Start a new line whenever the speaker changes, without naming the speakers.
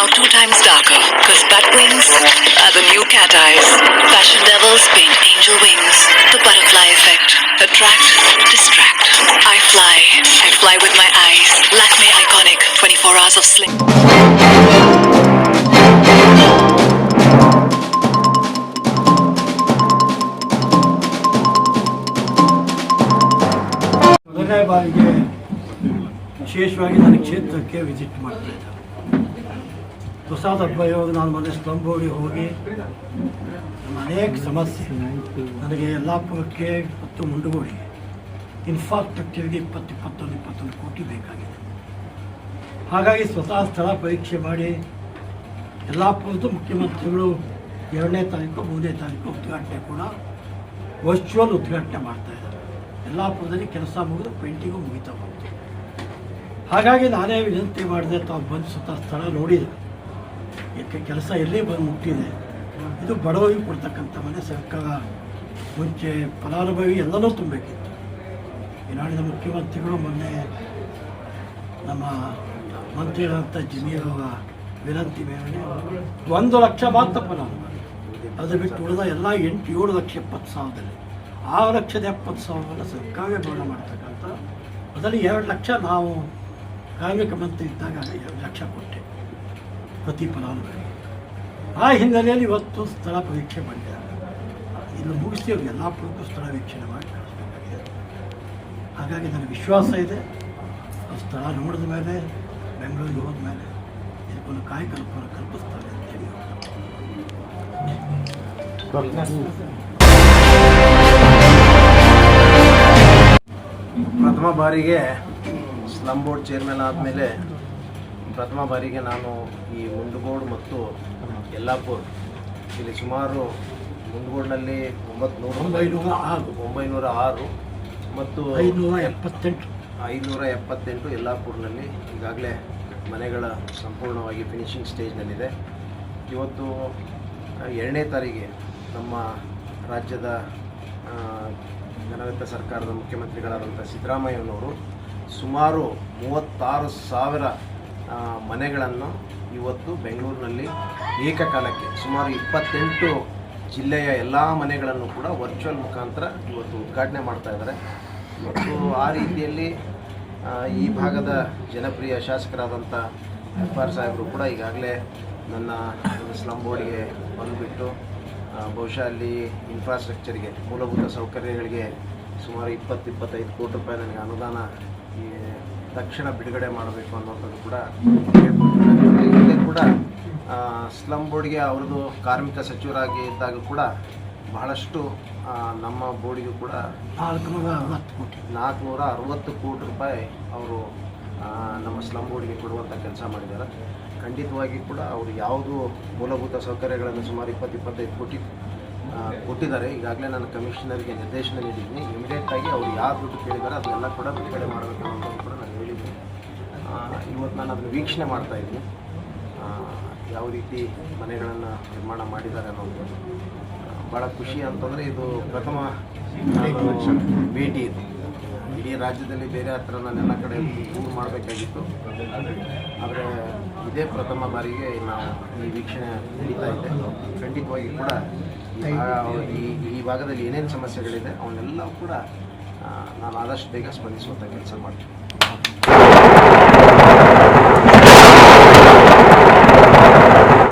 now two times darker, because bat wings are the new cat eyes. Fashion devils paint angel wings. The butterfly effect. Attract, distract. I fly. I fly with my eyes. Lakme Iconic. 24 hours of sling.
ಮೊದಲನೇ ಬಾರಿಗೆ ವಿಶೇಷವಾಗಿ ನನ್ನ ಕ್ಷೇತ್ರಕ್ಕೆ visit ಮಾಡ್ತಾ ಇದ್ದೆ ಪ್ರಸಾದ ಹಬ್ಬ ನಾನು ಮೊನ್ನೆ ಸ್ಲಂ ಹೋಗಿ ಅನೇಕ ಸಮಸ್ಯೆ. ನನಗೆ ಯಲ್ಲಾಪುರಕ್ಕೆ ಮತ್ತು ಮುಂಡಗೋಡಿಗೆ ಇನ್ಫ್ರಾಸ್ಟ್ರಕ್ಚರ್ಗೆ ಇಪ್ಪತ್ತು ಇಪ್ಪತ್ತೊಂದು ಇಪ್ಪತ್ತೊಂದು ಕೋಟಿ ಬೇಕಾಗಿದೆ. ಹಾಗಾಗಿ ಸ್ವತಃ ಸ್ಥಳ ಪರೀಕ್ಷೆ ಮಾಡಿ ಯಲ್ಲಾಪುರದ್ದು ಮುಖ್ಯಮಂತ್ರಿಗಳು ಎರಡನೇ ತಾರೀಕು, ಮೂರನೇ ತಾರೀಕು ಉದ್ಘಾಟನೆ ಕೂಡ ವರ್ಚುವಲ್ ಉದ್ಘಾಟನೆ ಮಾಡ್ತಾಯಿದ್ದಾರೆ ಯಲ್ಲಾಪುರದಲ್ಲಿ ಕೆಲಸ ಮುಗಿದು ಪೇಂಟಿಂಗು ಮುಗಿತಾ ಬಂತು. ಹಾಗಾಗಿ ನಾನೇ ವಿನಂತಿ ಮಾಡಿದೆ, ತಾವು ಬಂದು ಸ್ವತಃ ಸ್ಥಳ ನೋಡಿದೆ ಯಾಕೆ ಕೆಲಸ ಎಲ್ಲಿ ಬಂದು ಮುಟ್ಟಿದೆ ಇದು ಬಡವರಿಗೆ ಕೊಡ್ತಕ್ಕಂಥ ಮನೆ ಸರ್ಕಾರ ಮುಂಚೆ ಫಲಾನುಭವಿ ಎಲ್ಲನೂ ತುಂಬಬೇಕಿತ್ತು. ಈ ನಾಡಿನ ಮುಖ್ಯಮಂತ್ರಿಗಳು ಮೊನ್ನೆ ನಮ್ಮ ಮಂತ್ರಿಗಳಂಥ ಜಮೀರ ವಿನಂತಿ ಮೇರೆಗೆ ಒಂದು ಲಕ್ಷ ಮಾತ್ರ ಫಲಾನುಭವಿ. ಅದು ಬಿಟ್ಟು ಉಳಿದ ಎಲ್ಲ ಎಂಟು ಏಳು ಲಕ್ಷ ಎಪ್ಪತ್ತು ಸಾವಿರದಲ್ಲಿ. ಆರು ಲಕ್ಷದ ಎಪ್ಪತ್ತು ಸಾವಿರವನ್ನು ಸರ್ಕಾರವೇ ಬೋರ್ಡ ಮಾಡ್ತಕ್ಕಂಥ, ಅದರಲ್ಲಿ ಎರಡು ಲಕ್ಷ ನಾವು ಕಾರ್ಮಿಕ ಮಂತ್ರಿ ಇದ್ದಾಗ ಎರಡು ಲಕ್ಷ ಕೊಟ್ಟೆ. ಪ್ರತಿ ಫಲಾನುಭವಿ ಆ ಹಿನ್ನೆಲೆಯಲ್ಲಿ ಇವತ್ತು ಸ್ಥಳ ಪರೀಕ್ಷೆ ಬಂದಿದೆ ಇನ್ನು ಮುಗಿಸಿ ಎಲ್ಲ ಯಲ್ಲಾಪುರಕ್ಕೂ ಸ್ಥಳ ವೀಕ್ಷಣೆ ಮಾಡಿ ಹಾಗಾಗಿ ನನಗೆ ವಿಶ್ವಾಸ ಇದೆ. ಆ ಸ್ಥಳ ನೋಡಿದ ಮೇಲೆ, ಬೆಂಗಳೂರಿಗೆ ಹೋದ ಮೇಲೆ ಇದಕ್ಕೊಂದು ಕಾಯಕಲ್ಪನ ಕಲ್ಪಿಸ್ತಾರೆ ಅಂತೇಳಿ
ಪ್ರಥಮ ಬಾರಿಗೆ ಸ್ಲಮ್ ಬೋರ್ಡ್ ಚೇರ್ಮನ್ ಆದಮೇಲೆ ಪ್ರಥಮ ಬಾರಿಗೆ ನಾನು ಈ ಮುಂಡಗೋಡು ಮತ್ತು ಯಲ್ಲಾಪುರ್ ಇಲ್ಲಿ ಸುಮಾರು ಮುಂಡಗೋಡಿನಲ್ಲಿ ಒಂಬತ್ತು
ಒಂಬೈನೂರ ಆರು.
ಒಂಬೈನೂರ ಆರು ಮತ್ತು
ಐನೂರ ಎಪ್ಪತ್ತೆಂಟು.
ಐನೂರ ಎಪ್ಪತ್ತೆಂಟು ಯಲ್ಲಾಪುರ್ನಲ್ಲಿ ಈಗಾಗಲೇ ಮನೆಗಳ ಸಂಪೂರ್ಣವಾಗಿ ಫಿನಿಶಿಂಗ್ ಸ್ಟೇಜ್ನಲ್ಲಿದೆ ಇವತ್ತು ಎರಡನೇ ತಾರೀಗೆ ನಮ್ಮ ರಾಜ್ಯದ ಜನರಿತ ಸರ್ಕಾರದ ಮುಖ್ಯಮಂತ್ರಿಗಳಾದಂಥ ಸಿದ್ದರಾಮಯ್ಯನವರು ಸುಮಾರು ಮೂವತ್ತಾರು ಸಾವಿರ ಮನೆಗಳನ್ನು ಇವತ್ತು ಬೆಂಗಳೂರಿನಲ್ಲಿ ಏಕಕಾಲಕ್ಕೆ ಸುಮಾರು ಇಪ್ಪತ್ತೆಂಟು ಜಿಲ್ಲೆಯ ಎಲ್ಲ ಮನೆಗಳನ್ನು ಕೂಡ ವರ್ಚುವಲ್ ಮುಖಾಂತರ ಇವತ್ತು ಉದ್ಘಾಟನೆ ಮಾಡ್ತಾ ಇದ್ದಾರೆ. ಮತ್ತು ಆ ರೀತಿಯಲ್ಲಿ ಈ ಭಾಗದ ಜನಪ್ರಿಯ ಶಾಸಕರಾದಂಥ ಎಫ್ ಆರ್ ಸಾಹೇಬರು ಕೂಡ ಈಗಾಗಲೇ ನನ್ನ ಸ್ಲಮ್ ಬೋರ್ಡ್ಗೆ ಬಂದುಬಿಟ್ಟು ಬಹುಶಃ ಅಲ್ಲಿ ಇನ್ಫ್ರಾಸ್ಟ್ರಕ್ಚರ್ಗೆ ಮೂಲಭೂತ ಸೌಕರ್ಯಗಳಿಗೆ ಸುಮಾರು ಇಪ್ಪತ್ತು ಇಪ್ಪತ್ತೈದು ಕೋಟಿ ರೂಪಾಯಿ ನನಗೆ ಅನುದಾನ ಈ ತಕ್ಷಣ ಬಿಡುಗಡೆ ಮಾಡಬೇಕು ಅನ್ನೋದನ್ನು ಕೂಡ ಹೇಳ್ಕೊಟ್ಟಿದ್ದಾರೆ. ಕೂಡ ಸ್ಲಂ ಸ್ಲಮ್ ಬೋರ್ಡ್ಗೆ ಅವ್ರದ್ದು ಕಾರ್ಮಿಕ ಸಚಿವರಾಗಿ ಇದ್ದಾಗ ಕೂಡ ಬಹಳಷ್ಟು ನಮ್ಮ ಬೋರ್ಡಿಗೂ ಕೂಡ
ನಾಲ್ಕುನೂರ ಅರವತ್ತು ಕೋಟಿ
ನಾಲ್ಕುನೂರ ಅರವತ್ತು ಕೋಟಿ ರೂಪಾಯಿ ಅವರು ನಮ್ಮ ಸ್ಲಮ್ ಬೋರ್ಡ್ಗೆ ಕೊಡುವಂಥ ಕೆಲಸ ಮಾಡಿದ್ದಾರೆ. ಖಂಡಿತವಾಗಿ ಕೂಡ ಅವರು ಯಾವುದು ಮೂಲಭೂತ ಸೌಕರ್ಯಗಳನ್ನು ಸುಮಾರು ಇಪ್ಪತ್ತು, ಇಪ್ಪತ್ತೈದು ಕೋಟಿ ಕೊಟ್ಟಿದ್ದಾರೆ. ಈಗಾಗಲೇ ನಾನು ಕಮಿಷನರ್ಗೆ ನಿರ್ದೇಶನ ನೀಡಿದ್ದೀನಿ. ಇಮಿಡಿಯೇಟಾಗಿ ಅವರು ಯಾವ ದುಡ್ಡು ಕೇಳಿದ್ದಾರೆ ಅದನ್ನೆಲ್ಲ ಕೂಡ ಬಿಡುಗಡೆ ಮಾಡಬೇಕು ಅನ್ನೋದು ಕೂಡ ಇವತ್ತು ನಾನು ಅದನ್ನು ವೀಕ್ಷಣೆ ಮಾಡ್ತಾ ಇದ್ದೀನಿ. ಯಾವ ರೀತಿ ಮನೆಗಳನ್ನು ನಿರ್ಮಾಣ ಮಾಡಿದ್ದಾರೆ ಅನ್ನೋದು. ಭಾಳ ಖುಷಿ ಅಂತಂದರೆ ಇದು ಪ್ರಥಮ ಭೇಟಿ ಇದು. ಇಡೀ ರಾಜ್ಯದಲ್ಲಿ ಬೇರೆ ಹತ್ರ ನಾನೆಲ್ಲ ಕಡೆ ಟೂರ್ ಮಾಡಬೇಕಾಗಿತ್ತು. ಆದರೆ ಇದೇ ಪ್ರಥಮ ಬಾರಿಗೆ ನಾವು ಈ ವೀಕ್ಷಣೆ ನಡೀತಾ ಇದೆ. ಖಂಡಿತವಾಗಿ ಕೂಡ ಈ ಈ ಭಾಗದಲ್ಲಿ ಏನೇನು ಸಮಸ್ಯೆಗಳಿದೆ, ಅವನ್ನೆಲ್ಲ ಕೂಡ ನಾನು ಆದಷ್ಟು ಬೇಗ ಸ್ಪಂದಿಸುವಂಥ ಕೆಲಸ ಮಾಡ್ತೀನಿ.